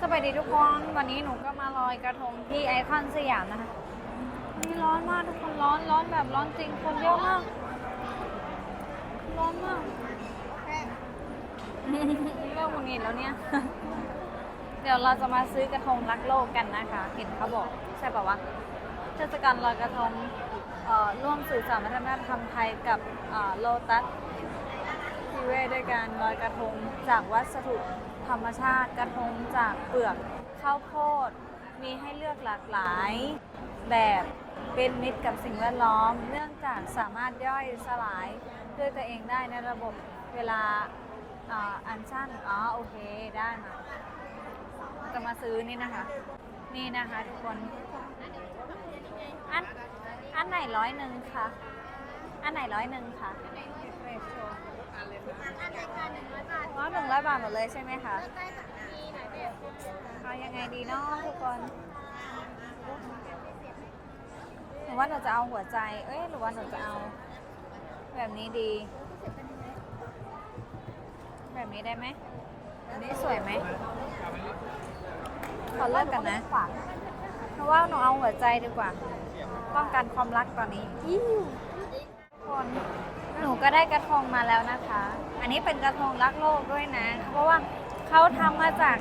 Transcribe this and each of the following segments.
สวัสดีทุกคนวันนี้หนูก็มาลอยกระทงที่ไอคอนสยามนะคะนี่ร้อนมากทุกคนร้อนร้อนแบบร้อนจริงคนเยอะมาก ร้อนมากเริ่มหงุดหงิดแล้วเนี่ย เดี๋ยวเราจะมาซื้อกระทงรักโลกกันนะคะ เห็นเขาบอกใช่ป่าวะเทศกาลลอยกระทงร่วมสื่อสารวัฒนธรรมไทยกับโลตัสทีเวด้วยการลอยกระทงจากวัสดุ ธรรมชาติกระทงจากเปลือกข้าวโพด มีให้เลือกหลากหลาย แบบเป็นมิตรกับสิ่งแวดล้อม เนื่องจากสามารถย่อยสลายด้วยตัวเองได้ในระบบเวลาอันสั้นอ๋อโอเคได้มาจะมาซื้อนี่นะคะ นี่นะคะทุกคน อันอันไหนร้อยหนึ่งคะอันไหนร้อยหนึ่งคะ อ๋อหนึ่งร้อยบาทหมดเลยใช่ไหมคะเอายังไงดีเนาะทุกคนหนูว่าหนูจะเอาหัวใจ เอ้ยหรือว่าหนูจะเอา แบบนี้ดี แบบนี้ได้ไหมอันนี้สวยไหมขอเลิกกันนะเพราะว่าหนูเอาหัวใจดีกว่า ป้องกันความรักตอนนี้อิ้วคน หนูก็ได้กระทงมาแล้วนะคะ อันนี้เป็นกระทงรักโลกด้วยนะ เพราะว่าเขาทำมาจาก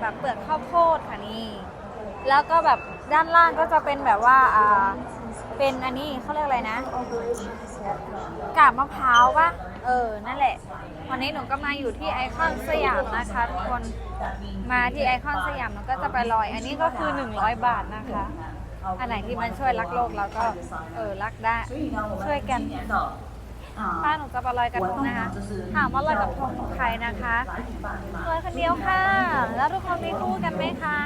แบบเปลือกข้าวโพดค่ะนี่ แล้วก็แบบด้านล่างก็จะเป็นแบบว่าเป็นอันนี้เขาเรียกอะไรนะ กาบมะพร้าวปะเออ นั่นแหละ วันนี้หนูก็มาอยู่ที่ไอคอนสยามนะคะทุกคน มาที่ไอคอนสยามหนูก็จะไปลอย อันนี้ก็คือ 100 บาทนะคะ อันไหนที่มันช่วยรักโลกเราก็ เออ รักได้ ช่วยกัน ป้าหนูจะไปลอยกระทงนะคะ ถามว่าลอยกระทงของใครนะคะลอยคนเดียวค่ะ แล้วทุกคนมีคู่กันไหมคะ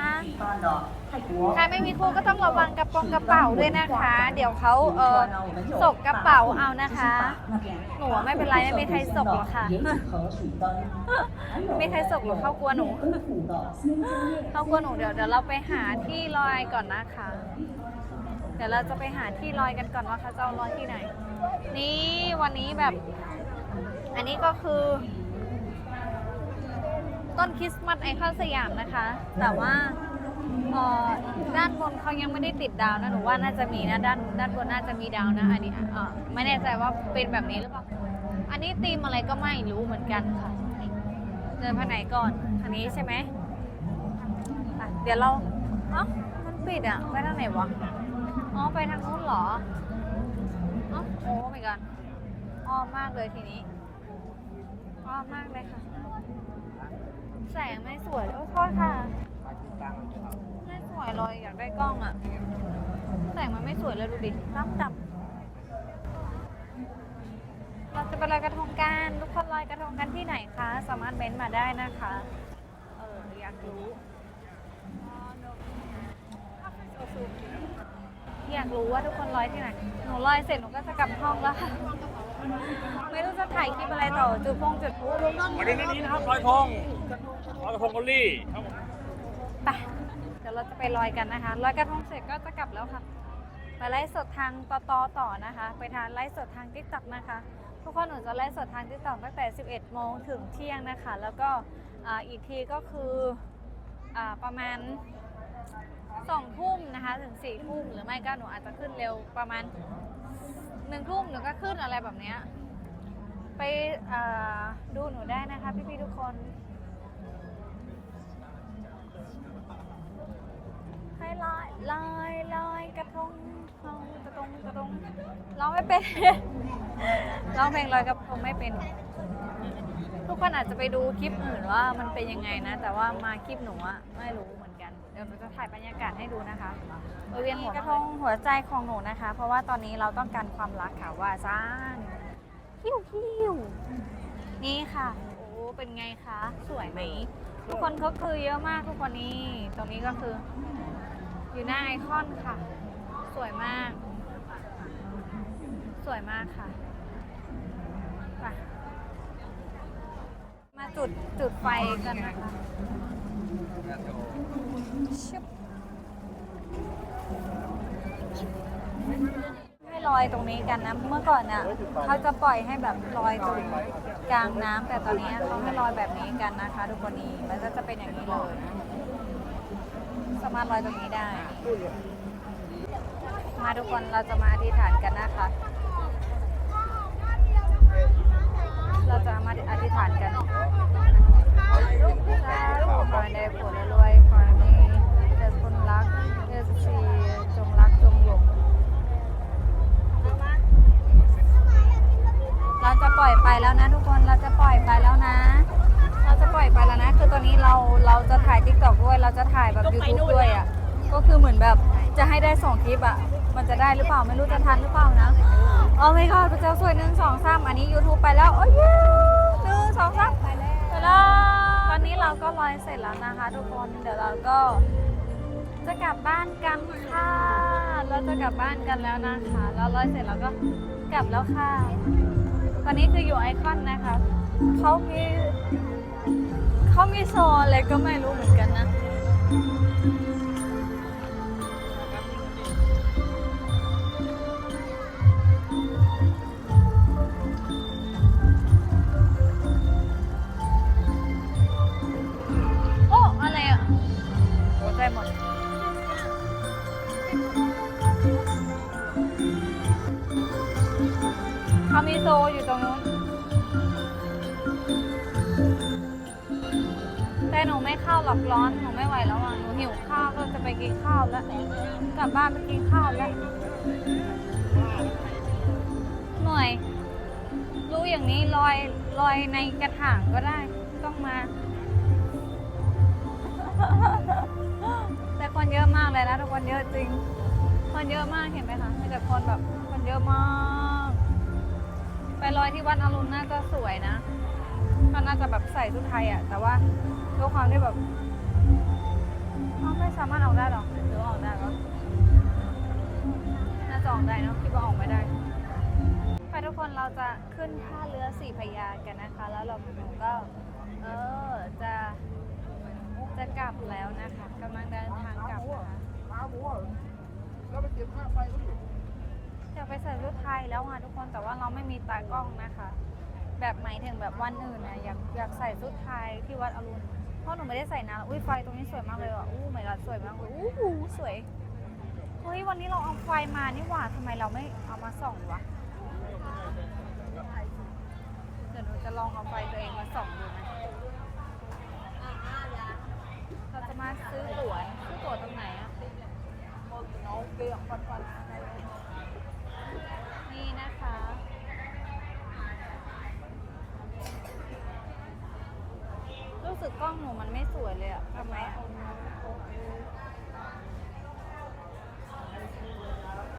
ใครไม่มีคู่ก็ต้องระวังกระโปรงกระเป๋าด้วยนะคะ เดี๋ยวเขาเออสกกระเป๋าเอานะคะ หนูไม่เป็นไรไม่มีใครสกหรอกค่ะ ไม่มีใครสกหรอกเขากลัวหนูเขากลัวหนูเดี๋ยวเดี๋ยวเราไปหาที่ลอยก่อนนะคะ เดี๋ยวเราจะไปหาที่ลอยกันก่อนว่าเขาจะเอาลอยที่ไหน นี่วันนี้แบบ อันนี้ก็คือ ต้นคริสต์มาสไอคอนสยามนะคะ แต่ว่าออด้านบนเขายังไม่ได้ติดดาวนะหนูว่าน่าจะมีนะด้านด้านบนน่าจะมีดาวนะอันนี้เออไม่แน่ใจว่าเป็นแบบนี้หรือเปล่าอันนี้ธีมอะไรก็ไม่รู้เหมือนกันค่ะเดินไปไหนก่อนอันนี้ใช่ไหมเดี๋ยวเราเอ๋อมันปิดอะไปทางไหนวะ อ๋อไปทางนู้นเหรออ๋อโอ้ไม่กันอ้อมมากเลยทีนี้อ้อมมากเลยค่ะ แสงไม่สวยโอ้โทษค่ะไม่สวยเลยอยากได้กล้องอะแสงมันไม่สวยเลยดูดิน้ำดำเราจะไปลอยกระทงกันทุกคนลอยกระทงกันที่ไหนคะ สามารถเม้นต์มาได้นะคะ เอออยากรู้อยากรู้ว่าทุกคนลอยที่ไหน หนูลอยเสร็จหนูก็จะกลับห้องแล้วค่ะ ไม่รู้จะถ่ายคลิปอะไรต่อ จุดพงจุดพลุวันนี้นี้นะครับลอยธงลอยกระทงโอลี่ครับผมไปเดี๋ยวเราจะไปลอยกันนะคะ ลอยกระทงเสร็จก็จะกลับแล้วค่ะ ไปไลฟ์สดทางต่อต่อต่อนะคะ ไปทานไลฟ์สดทางทิกตอกนะคะ ทุกคนหนูจะไลฟ์สดทางทิกตอกตั้งแต่ 11 โมงถึงเที่ยงนะคะ แล้วก็อ่าอีกทีก็คืออาประมาณ2ทุ่ม นะคะถึง4ทุ่มหรือไม่ก็หนูอาจจะขึ้นเร็วประมาณ1ทุ่มหนูก็ขึ้นอะไรแบบเนี้ยไปดูหนูได้นะคะพี่ๆทุกคน ให้ลอยลอยลอยกระทงกระทงกระทงร้องไม่เป็นร้องเพลงลอยกระทงไม่เป็น ทุกคนอาจจะไปดูคลิปอื่นว่ามันเป็นยังไงนะ แต่ว่ามาคลิปหนูอะไม่รู้ ดี๋ยวหนูจะถ่ายบรรยากาศให้ดูนะคะบริเวณหัวกระทงหัวใจของหนูนะคะ เพราะว่าตอนนี้เราต้องการความรักค่ะว่าซ่านหิวหิวนี่ค่ะโอ้เป็นไงคะสวยไหมทุกคนเขาคือเยอะมากทุกคนนี้ตรงนี้ก็คือ อยู่หน้าไอคอนค่ะ สวยมาก สวยมากค่ะไปมาจุดจุดไฟกันนะคะ ชึบให้ลอยตรงนี้กันนะ เมื่อก่อนน่ะเขาจะปล่อยให้แบบลอยตรงกลางน้ำแต่ตอนนี้เขาให้ลอยแบบนี้กันนะคะ ทุกคนนี้มันก็จะเป็นอย่างนี้เลยสามารถลอยตรงนี้ได้ มาทุกคนเราจะมาอธิษฐานกันนะคะ เราจะมาอธิษฐานกัน สาธุขอให้ได้ผลและรวยขอให้มีแต่คนรักเอฟซีจงรักจงหลงเราจะปล่อยไปแล้วนะทุกคนเราจะปล่อยไปแล้วนะ เราจะปล่อยไปแล้วนะ คือตอนนี้เราเราจะถ่ายทิกตอกด้วย เราจะถ่ายแบบยูทูบด้วยอะก็คือเหมือนแบบจะให้ได้สองคลิปอะมันจะได้หรือเปล่าไม่รู้จะทันหรือเปล่านะโอ้ไม่ก็พระเจ้าสวยหนึ่งสองสามอันนี้ YouTube ไปแล้ว โอ้ยหนึ่งสองสามไปแล้ว อนนี้เราก็ลอยเสร็จแล้วนะคะทุกคนเดี๋ยวเราก็จะกลับบ้านกันค่ะเราจะกลับบ้านกันแล้วนะคะเราลอยเสร็จแล้วก็กลับแล้วค่ะตอนนี้คืออยู่ไอคอนนะคะเขามีเขามีโซนอะไรก็ไม่รู้เหมือนกันนะ เขามีโซอยู่ตรงนู้น แต่หนูไม่เข้าหรอกร้อน หนูไม่ไหวแล้วอะ หนูหิวข้าวก็จะไปกินข้าวแล้ว กลับบ้านไปกินข้าวแล้ว หน่วย รู้อย่างนี้ลอยลอยในกระถางก็ได้ ต้องมา แต่คนเยอะมากเลยนะทุกคนเยอะจริง คนเยอะมากเห็นไหมคะมีแต่คนแบบคนเยอะมาก ลอยที่วัดอรุณน่าจะสวยนะเขาน่าจะแบบใส่ชุดไทยอะ แต่ว่าด้วยความที่แบบไม่สามารถออกได้หรอกหรือว่าออกได้ก็น่าจะออกได้เนะคิดว่าออกไม่ได้ไปทุกคนเราจะขึ้นท่าเรือสี่พยากันนะคะ แล้วเราหนูก็เออจะจะกลับแล้วนะคะกำลังเดินทางกลับนะคะขาหมู อะไปเก็บค่าไฟเขาอยู่อยากไปใส่ชุดไทยแล้วค่ะทุกคนแต่ว่าเราไม่มีตากล้องนะคะ แบบหมายถึงแบบวันอื่นนะอยากอยากใส่ชุดไทยที่วัดอรุณเพราะหนูไม่ได้ใส่นานอุ้ยไฟตรงนี้สวยมากเลยอะอู้ไม่รัดสวยมากเลยอู้หูสวยเฮ้ยวันนี้เราเอาไฟมานี่หว่าทำไมเราไม่เอามาส่องวะเดี๋ยวหนูจะลองเอาไฟตัวเองมาส่องดูนะเราจะมาซื้อตั๋วซื้อตั๋วตรงไหนอะน้องเกลียปันปันนะคะ รู้สึกก ล้องหนูมันไม่สวยเลยอะทำไมอะ